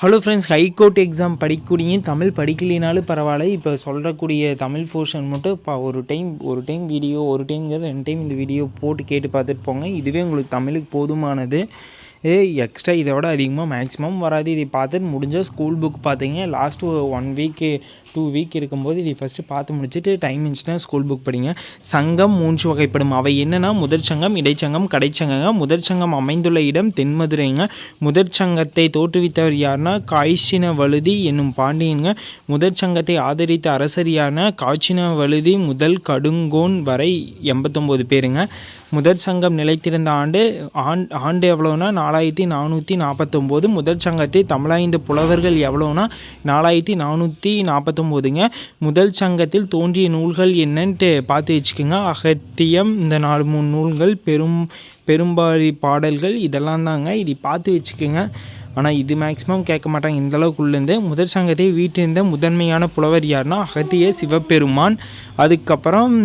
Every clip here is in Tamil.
Hello friends high court exam படிக்கூடிய Tamil படிக்கலினாலும் பரவாயில்ல. இப்போ சொல்கிறக்கூடிய தமிழ் போர்ஷன் மட்டும் இப்போ ஒரு டைம் ஒரு டைம் வீடியோ ஒரு டைம்ங்கிறது ரெண்டு டைம் இந்த வீடியோ போட்டு கேட்டு பார்த்துட்டு போங்க. இதுவே உங்களுக்கு தமிழுக்கு போதுமானது. ஏ எக்ஸ்ட்ரா இதை விட அதிகமாக மேக்ஸிமம் வராது. இதை பார்த்துட்டு முடிஞ்சால் ஸ்கூல் புக் பார்த்தீங்க. Last one week two week இருக்கும்போது இதை ஃபஸ்ட்டு பார்த்து முடிச்சுட்டு டைம் இருந்துச்சுன்னா ஸ்கூல் புக் படிங்க. சங்கம் மூன்று வகைப்படும். அவை என்னென்னா முதற்சங்கம் இடைச்சங்கம் கடைச்சங்கங்க முதற்சங்கம் அமைந்துள்ள இடம் தென்மதுரைங்க. முதற்சங்கத்தை தோற்றுவித்தவர் யாருன்னா காய்ச்சின வழுதி என்னும் பாண்டியனுங்க. முதற்சங்கத்தை ஆதரித்த அரசர் யாருன்னா காய்ச்சின வழுதி முதல் கடுங்கோன் வரை எண்பத்தொம்போது பேருங்க. முதற் சங்கம் நிலைத்திருந்த ஆண்டு ஆண் ஆண்டு எவ்வளோனா நாலாயிரத்தி நானூற்றி நாற்பத்தொம்போது முதற் சங்கத்தை தமிழாய்ந்த புலவர்கள் எவ்வளோனா நாலாயிரத்தி நானூற்றி நாற்பத்தொம்போதுங்க முதல் சங்கத்தில் தோன்றிய நூல்கள் என்னன்ட்டு பார்த்து வச்சுக்கோங்க. அகத்தியம் இந்த நாலு மூணு நூல்கள் பெரும் பெரும்பாரி பாடல்கள் இதெல்லாம் தாங்க. இது பார்த்து வச்சுக்கோங்க. ஆனால் இது மேக்ஸிமம் கேட்க மாட்டாங்க. இந்த அளவுக்குள்ளேருந்து முதற் சங்கத்தை வீட்டிருந்த முதன்மையான புலவர் யாருன்னா அகத்திய சிவபெருமான். அதுக்கப்புறம்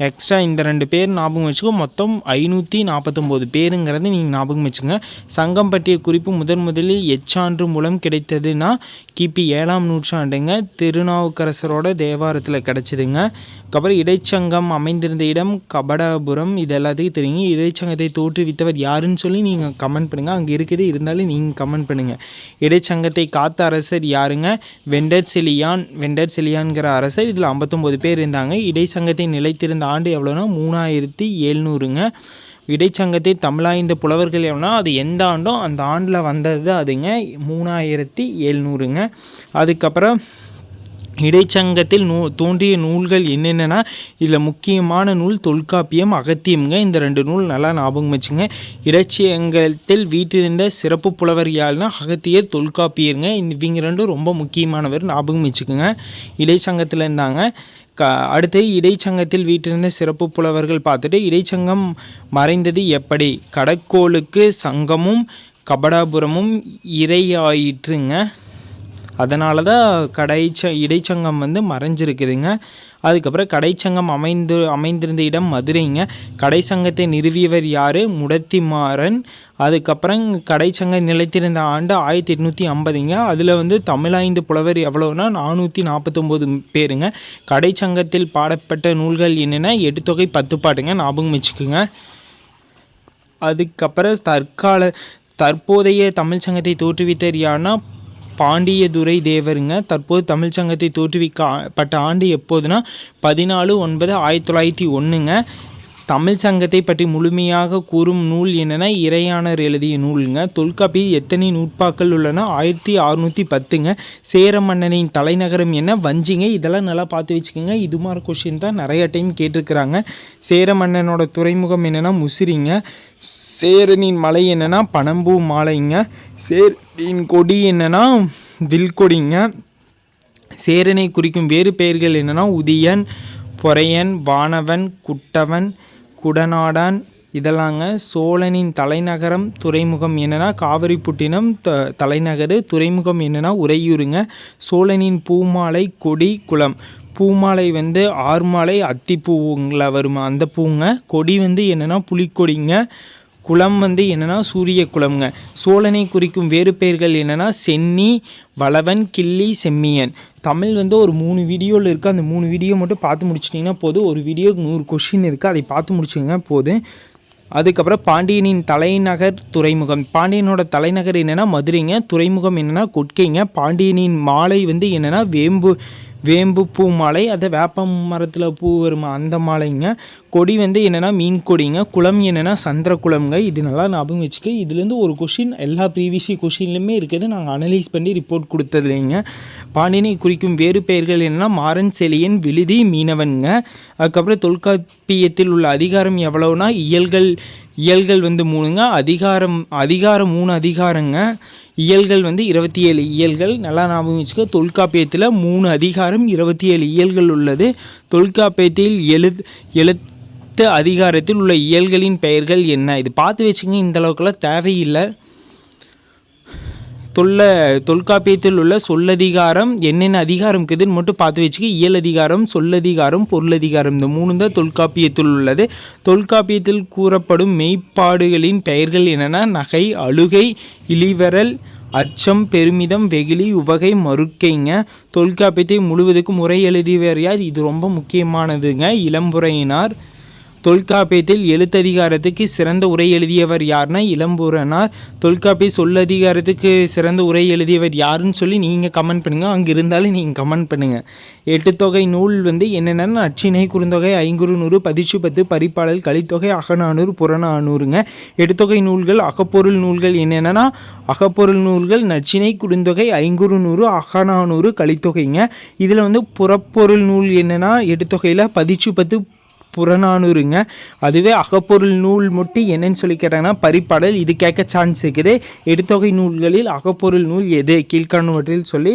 எக்ஸ்ட்ரா இந்த ரெண்டு பேர் ஞாபகம் வச்சுக்கோ மொத்தம் ஐநூற்றி நாற்பத்தொம்போது பேருங்கிறது நீங்கள் ஞாபகம் வச்சுங்க சங்கம் பற்றிய குறிப்பு முதன் முதலில் எச்சான்று மூலம் கிடைத்ததுன்னா கிபி ஏழாம் நூற்றாண்டுங்க. திருநாவுக்கரசரோட தேவாரத்தில் கிடச்சிதுங்க. அதுக்கப்புறம் இடைச்சங்கம் அமைந்திருந்த இடம் கபடாபுரம். இது எல்லாத்துக்கும் தெரியுங்க இடைச்சங்கத்தை தோற்றுவித்தவர் யாருன்னு சொல்லி நீங்கள் கமெண்ட் பண்ணுங்கள் அங்கே இருக்குது இருந்தாலும் நீங்கள் கமெண்ட் பண்ணுங்கள் இடைச்சங்கத்தை காத்த அரசர் யாருங்க? வெண்டர் செலியான். வெண்டர் செலியான்கிற அரசர். இதில் ஐம்பத்தொம்போது பேர் இருந்தாங்க. இடைச்சங்கத்தை நிலைத்திருந்த ஆண்டு எவ்வளோனா மூணாயிரத்தி எழுநூறுங்க. இடைச்சங்கத்தை தமிழாய்ந்த புலவர்கள் எவ்வளோனா அது எந்த ஆண்டோ அந்த ஆண்டில் வந்தது அதுங்க. மூணாயிரத்தி எழுநூறுங்க. அதுக்கப்புறம் இடைச்சங்கத்தில் நூ தோன்றிய நூல்கள் என்னென்னா இதில் முக்கியமான நூல் தொல்காப்பியம் அகத்தியம்ங்க. இந்த ரெண்டு நூல் நல்லா ஞாபகம் வச்சுங்க. இடைச்சங்கத்தில் வீட்டிருந்த சிறப்பு புலவர் யாருன்னா? அகத்தியர் தொல்காப்பியருங்க. இந்த இவங்க ரெண்டும் ரொம்ப முக்கியமானவர் ஞாபகம் வச்சுக்கோங்க. இடைச்சங்கத்தில் இருந்தாங்க. க அடுத்து இடைச்சங்கத்தில் வீட்டிருந்த சிறப்பு புலவர்கள் பார்த்துட்டு இடைச்சங்கம் மறைந்தது எப்படி? கடற்கோளுக்கு சங்கமும் கபடாபுரமும் இரையாயிற்றுங்க. அதனால தான் கடைச்ச இடைச்சங்கம் வந்து மறைஞ்சிருக்குதுங்க. அதுக்கப்புறம் கடைச்சங்கம் அமைந்து அமைந்திருந்த இடம் மதுரைங்க. கடைச்சங்கத்தை நிறுவியவர் யார்? முடத்திமாறன். அதுக்கப்புறம் கடைச்சங்கம் நிலைத்திருந்த ஆண்டு ஆயிரத்தி எட்நூற்றி ஐம்பதுங்க. அதில் வந்து தமிழாய்ந்து புலவர் எவ்வளோனா நானூற்றி நாற்பத்தொம்போது பேருங்க. கடைச்சங்கத்தில் பாடப்பட்ட நூல்கள் என்னென்னா எடுத்தொகை பத்து பாட்டுங்க ஞாபகம் வச்சுக்கோங்க. அதுக்கப்புறம் தற்கால தற்போதைய தமிழ் சங்கத்தை தோற்றுவித்தர் யாருன்னா பாண்டியதுரை தேவருங்க. தற்போது தமிழ் சங்கத்தை தோற்றுவிக்கப்பட்ட ஆண்டு எப்போதுனா பதினாலு ஒன்பது ஆயிரத்தி தொள்ளாயிரத்தி ஒன்றுங்க தமிழ் சங்கத்தை பற்றி முழுமையாக கூறும் நூல் என்னென்னா இறையாணர் எழுதிய நூலுங்க. தொல்காப்பி எத்தனை நூற்பாக்கள் உள்ளன? ஆயிரத்தி அறுநூற்றி பத்துங்க. சேர மன்னனின் தலைநகரம் என்ன? வஞ்சிங்க. இதெல்லாம் நல்லா பார்த்து வச்சுக்கோங்க. இது மாதிரி கொஷின் தான் நிறைய டைம் கேட்டிருக்கிறாங்க. சேர மன்னனோட துறைமுகம் என்னென்னா முசிறிங்க. சேரனின் மலை என்னென்னா பனம்பூ மாலைங்க. சேரின் கொடி என்னென்னா வில்கொடிங்க. சேரனை குறிக்கும் வேறு பெயர்கள் என்னென்னா உதியன் பொறையன் வானவன் குட்டவன் குடநாடன் இதெல்லாங்க. சோழனின் தலைநகரம் துறைமுகம் என்னென்னா காவிரிப்புட்டினம் த தலைநகர். துறைமுகம் என்னென்னா உறையூருங்க. சோழனின் பூமாலை கொடி குளம். பூமாலை வந்து ஆர்மாலை அத்திப்பூங்கள வருமா? அந்த பூங்க. கொடி வந்து என்னென்னா புலிக்கொடிங்க. குளம் வந்து என்னென்னா சூரிய குளம்ங்க. சோழனை குறிக்கும் வேறு பெயர்கள் என்னென்னா சென்னி வளவன் கிள்ளி செம்மியன். தமிழ் வந்து ஒரு மூணு வீடியோவில் இருக்குது அந்த மூணு வீடியோ மட்டும் பார்த்து முடிச்சிட்டிங்கன்னா போதும். ஒரு வீடியோக்கு நூறு கொஷின் இருக்குது அதை பார்த்து முடிச்சுங்க போதும். அதுக்கப்புறம் பாண்டியனின் தலைநகர் துறைமுகம். பாண்டியனோட தலைநகர் என்னென்னா மதுரைங்க. துறைமுகம் என்னென்னா கொட்கைங்க. பாண்டியனின் மாலை வந்து என்னென்னா வேம்பு வேம்பு பூ மாலை அதை வேப்ப மரத்தில் பூ வருமா அந்த மாலைங்க. கொடி வந்து என்னென்னா மீன் கொடிங்க. குளம் என்னென்னா சந்திர குளம்ங்க. இது நல்லா ஞாபகம் வச்சுக்க. இதுலேருந்து ஒரு கொஷின் எல்லா ப்ரீவியஸி கொஷின்லையுமே இருக்குது. நாங்கள் அனலைஸ் பண்ணி ரிப்போர்ட் கொடுத்ததுலைங்க பாண்டியனை குறிக்கும் வேறு பெயர்கள் என்னென்னா மாறன் செலியன் விழுதி மீனவன்ங்க. அதுக்கப்புறம் தொல்காப்பியத்தில் உள்ள அதிகாரம் எவ்வளோனா இயல்கள் இயல்கள் வந்து மூணுங்க. அதிகாரம் அதிகாரம் மூணு அதிகாரங்க. இயல்கள் வந்து இருபத்தி ஏழு இயல்கள். நல்லா ஞாபகம் வச்சுக்க தொல்காப்பியத்தில் மூணு அதிகாரம் இருபத்தி ஏழு இயல்கள் உள்ளது. தொல்காப்பியத்தில் எழு எழுத்து அதிகாரத்தில் உள்ள இயல்களின் பெயர்கள் என்ன? இது பார்த்து வச்சுங்க இந்த அளவுக்குலாம் தேவையில்லை. தொல்ல தொல்காப்பியத்தில் உள்ள சொல்லதிகாரம் என்னென்ன அதிகாரம் இருக்குதுன்னு மட்டும் பார்த்து வச்சுக்க இயல் அதிகாரம் சொல்லதிகாரம் பொருளதிகாரம் இந்த மூணு தான் தொல்காப்பியத்தில் உள்ளது. தொல்காப்பியத்தில் கூறப்படும் மெய்ப்பாடுகளின் பெயர்கள் என்னென்னா நகை அழுகை இளிவரல் அச்சம் பெருமிதம் வெகுளி உவகை மறுக்கைங்க. தொல்காப்பியத்தை முழுவதுக்கும் முறை எழுதியவர் யார்? இது ரொம்ப முக்கியமானதுங்க. இளம்புறையினார் தொல்காப்பியத்தில் எழுத்ததிகாரத்துக்கு சிறந்த உரை எழுதியவர் யார்னா இளம்பூரனார் தொல்காப்பிய சொல்லதிகாரத்துக்கு சிறந்த உரை எழுதியவர் யாருன்னு சொல்லி நீங்கள் கமெண்ட் பண்ணுங்கள் அங்கே இருந்தாலும் நீங்கள் கமெண்ட் பண்ணுங்கள் எட்டுத்தொகை நூல் வந்து என்னென்னா நச்சினை குறுந்தொகை ஐங்குறு நூறு பதிச்சு பத்து பரிப்பாடல் கலித்தொகை அகநானூறு புறநானூறுங்க. எடுத்தொகை நூல்கள் அகப்பொருள் நூல்கள் என்னென்னா அகப்பொருள் நூல்கள் நச்சினை குறுந்தொகை ஐங்குறு நூறு அகநானூறு கலித்தொகைங்க. இதில் வந்து புறப்பொருள் நூல் என்னென்னா எடுத்தொகையில் பதிச்சு பத்து புறநானூறுங்க. அதுவே அகப்பொருள் நூல் மட்டும் என்னன்னு சொல்லி கேட்டாங்கன்னா பரிப்பாடல் இது கேட்க சான்ஸ் இருக்குது. எடுத்தொகை நூல்களில் அகப்பொருள் நூல் எது? கீழ்காணுவற்றில் சொல்லி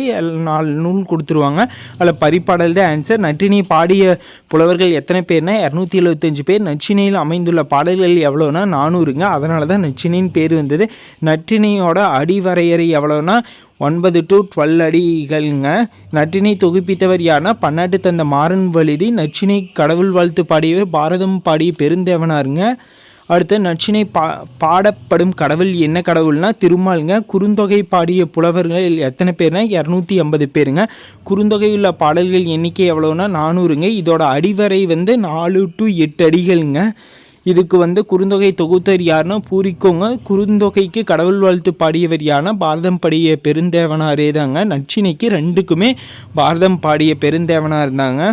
நாலு நூல் கொடுத்துருவாங்க. அதில் பரிப்பாடல் தான் ஆன்சர் நற்றினை பாடிய புலவர்கள் எத்தனை பேர்னா இரநூத்தி எழுபத்தஞ்சு பேர். நச்சினையில் அமைந்துள்ள பாடல்கள் எவ்வளோனா நானூறுங்க. அதனால தான் நச்சினையின் பேர் வந்தது. நற்றினையோட அடிவரையறை எவ்வளோனா ஒன்பது டு டுவெல் அடிகள்ங்க. நற்றினை தொகுப்பித்தவர் யாருன்னா பன்னாட்டு தந்த மாறன் வழுதி நச்சினை கடவுள் வாழ்த்து பாடியவர் பாரதம் பாடிய பெருந்தேவனாருங்க. அடுத்து நச்சினை பா பாடப்படும் கடவுள் என்ன கடவுள்னா திருமாலுங்க. குறுந்தொகை பாடிய புலவர்கள் எத்தனை பேர்னா இரநூத்தி ஐம்பது பேருங்க. குறுந்தொகை உள்ள பாடல்கள் எண்ணிக்கை எவ்வளோனா நானூறுங்க. இதோட அடிவரை வந்து நாலு டு எட்டு அடிகள்ங்க. இதுக்கு வந்து குறுந்தொகை தொகுத்தர் யாருன்னா பூரிக்கோங்க. குறுந்தொகைக்கு கடவுள் வாழ்த்து பாடியவர் யாருன்னா பாரதம் பாடிய பெருந்தேவனாரே தாங்க. நச்சினைக்கு ரெண்டுக்குமே பாரதம் பாடிய பெருந்தேவனாக இருந்தாங்க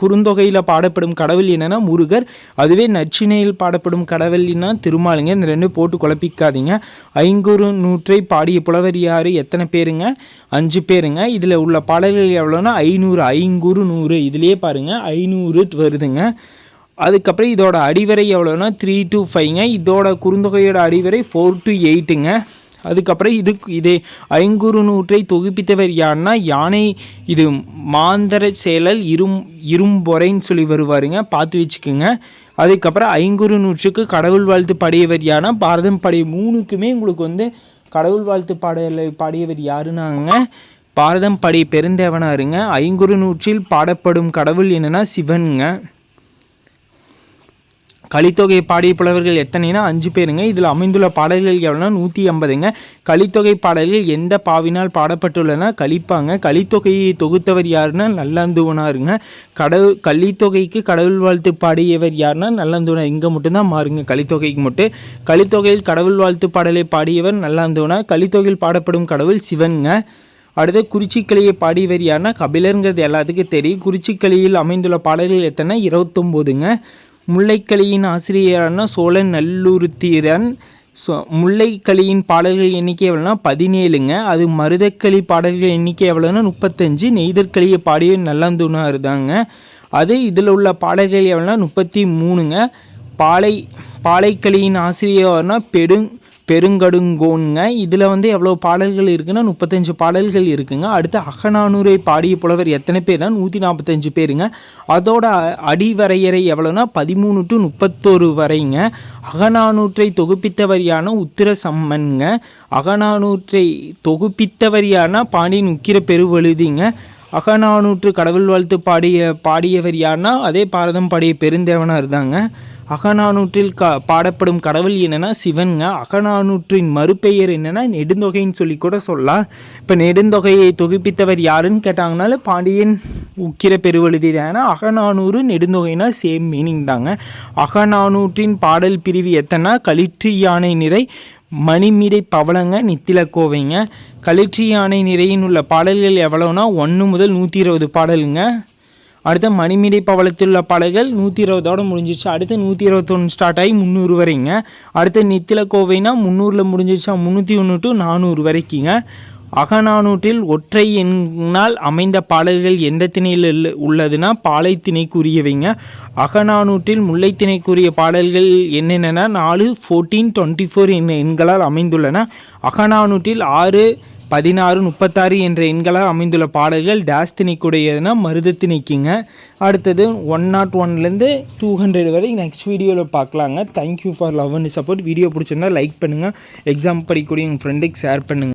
குறுந்தொகையில் பாடப்படும் கடவுள் என்னென்னா முருகர். அதுவே நச்சினையில் பாடப்படும் கடவுள்னா திருமாலுங்க. இந்த ரெண்டு போட்டு குழப்பிக்காதீங்க. ஐங்குறு நூற்றை பாடிய புலவர் யார்? எத்தனை பேருங்க? அஞ்சு பேருங்க. இதில் உள்ள பாடல்கள் எவ்வளோன்னா? ஐநூறு ஐங்குறு நூறு. இதுலேயே பாருங்கள் ஐநூறு வருதுங்க. அதுக்கப்புறம் இதோட அடிவரை எவ்வளோனா த்ரீ டு ஃபைவ்ங்க இதோட குறுந்தொகையோட அடிவரை ஃபோர் டு எயிட்டுங்க அதுக்கப்புறம் இது இதே ஐங்குறு நூற்றை தொகுப்பித்தவர் யாருன்னா யானை இது மாந்தர செயலல் இரும் இரும்பொறைன்னு சொல்லி வருவாருங்க. பார்த்து வச்சுக்கோங்க. அதுக்கப்புறம் ஐங்குறு நூற்றுக்கு கடவுள் வாழ்த்து பாடியவர் யாருன்னா பாரதம் பாடிய மூணுக்குமே உங்களுக்கு வந்து கடவுள் வாழ்த்து பாடலை பாடியவர் யாருன்னாங்க? பாரதம் பாடிய பெருந்தேவனாருங்க. ஐங்குறு நூற்றில் பாடப்படும் கடவுள் என்னென்னா சிவனுங்க. கலித்தொகை பாடிய புலவர்கள் எத்தனைனா? அஞ்சு பேருங்க. இதில் அமைந்துள்ள பாடல்கள் எவ்வளோனா? நூற்றி ஐம்பதுங்க கலித்தொகை பாடல்கள் எந்த பாவினால் பாடப்பட்டுள்ளன? கழிப்பாங்க கலித்தொகையை தொகுத்தவர் யாருன்னா? நல்லந்துவனாருங்க. கடவுள் கலித்தொகைக்கு கடவுள் வாழ்த்து பாடியவர் யாருன்னா? நல்லந்துவனார். இங்கே மட்டும்தான் மாறுங்க. கலித்தொகைக்கு மட்டும். கலித்தொகையில் கடவுள் வாழ்த்து பாடலை பாடியவர் நல்லந்துவனார். கலித்தொகையில் பாடப்படும் கடவுள் சிவனுங்க. அடுத்து குறிச்சிக்கலியை பாடியவர் யாருன்னா? கபிலருங்கிறது எல்லாத்துக்கும் தெரியும். குறிச்சிக்கலியில் அமைந்துள்ள பாடல்கள் எத்தனை இருபத்தொம்போதுங்க. முல்லைக்கலியின் ஆசிரியரான சோழன் நல்லுறுத்திரன் ஸோ முல்லைக்களியின் பாடல்கள் எண்ணிக்கை எவ்வளோனா பதினேழுங்க. அது மருதக்களி பாடல்கள் எண்ணிக்கை எவ்வளோன்னா முப்பத்தஞ்சு. நெய்தற்களியை பாடிய நல்லந்துனா தாங்க. அது இதில் உள்ள பாடல்கள் எவ்வளோனா முப்பத்தி மூணுங்க. பாலை பாலைக்களியின் ஆசிரியர்னா பெருங் பெருங்கடுங்கோன்ங்க. இதில் வந்து எவ்வளோ பாடல்கள் இருக்குன்னா முப்பத்தஞ்சு பாடல்கள் இருக்குங்க. அடுத்து அகநானூரை பாடிய புலவர் எத்தனை பேர்னா நூற்றி நாற்பத்தஞ்சு பேருங்க. அதோட அடிவரையறை எவ்வளோனா பதிமூணு டு முப்பத்தோரு வரைங்க. அகநானூற்றை தொகுப்பித்தவர் யானா உத்திர சம்மன்ங்க அகநானூற்றை தொகுப்பித்தவர் யானா பாண்டியன் உக்கிர பெருவழுதிங்க. அகநானூற்று கடவுள் வாழ்த்து பாடிய பாடியவர் யாருன்னா அதே பாரதம் பாடிய பெருந்தேவனாக இருந்தாங்க அகநானூற்றில் க பாடப்படும் கடவுள் என்னென்னா சிவனுங்க. அகநானூற்றின் மறுபெயர் என்னென்னா நெடுந்தொகைன்னு சொல்லி கூட சொல்லலாம். இப்போ நெடுந்தொகையை தொகுப்பித்தவர் யாருன்னு கேட்டாங்கனால பாண்டியன் உக்கிர பெருவழுதி தானே அகநானூறு நெடுந்தொகைனா சேம் மீனிங் தாங்க. அகநானூற்றின் பாடல் பிரிவு எத்தனை? களிற்று யானை நிறை மணிமிடை பவளங்க நித்தில கோவைங்க. களிற்று யானை நிறையின் உள்ள பாடல்கள் எவ்வளோனா ஒன்று முதல் நூற்றி இருபது பாடலுங்க. அடுத்த மணிமீடை பவளத்தில் உள்ள பாடல்கள் நூற்றி இருபதோடு முடிஞ்சிச்சு அடுத்து நூற்றி இருபத்தொன்று ஸ்டார்ட் ஆகி முந்நூறு வரைங்க அடுத்து நித்தில கோவைனா முந்நூறில் முடிஞ்சிச்சா முந்நூற்றி ஒன்று டு நானூறு வரைக்குங்க. அகநானூற்றில் ஒற்றை எண்ணால் அமைந்த பாடல்கள் எந்த திணையில் உள்ளதுன்னா பாலை திணைக்குரியவைங்க அகநானூற்றில் முல்லை திணைக்குரிய பாடல்கள் என்னென்னா நாலு ஃபோர்டீன் டுவெண்ட்டி ஃபோர் என்ற எண்களால் அமைந்துள்ளன. அகநானூற்றில் ஆறு பதினாறு முப்பத்தாறு என்ற எண்களாக அமைந்துள்ள பாடல்கள் டேஸ் திணைக்குடையதுன்னா மருதத்திணைக்குங்க அடுத்தது ஒன் நாட் ஒன்லேருந்து டூ ஹண்ட்ரட் வரை நெக்ஸ்ட் வீடியோவில் பார்க்கலாங்க. Thank you for love and support video பிடிச்சிருந்தா லைக் பண்ணுங்கள் எக்ஸாம் படிக்கக்கூடிய உங்கள் ஃப்ரெண்டுக்கு ஷேர் பண்ணுங்கள்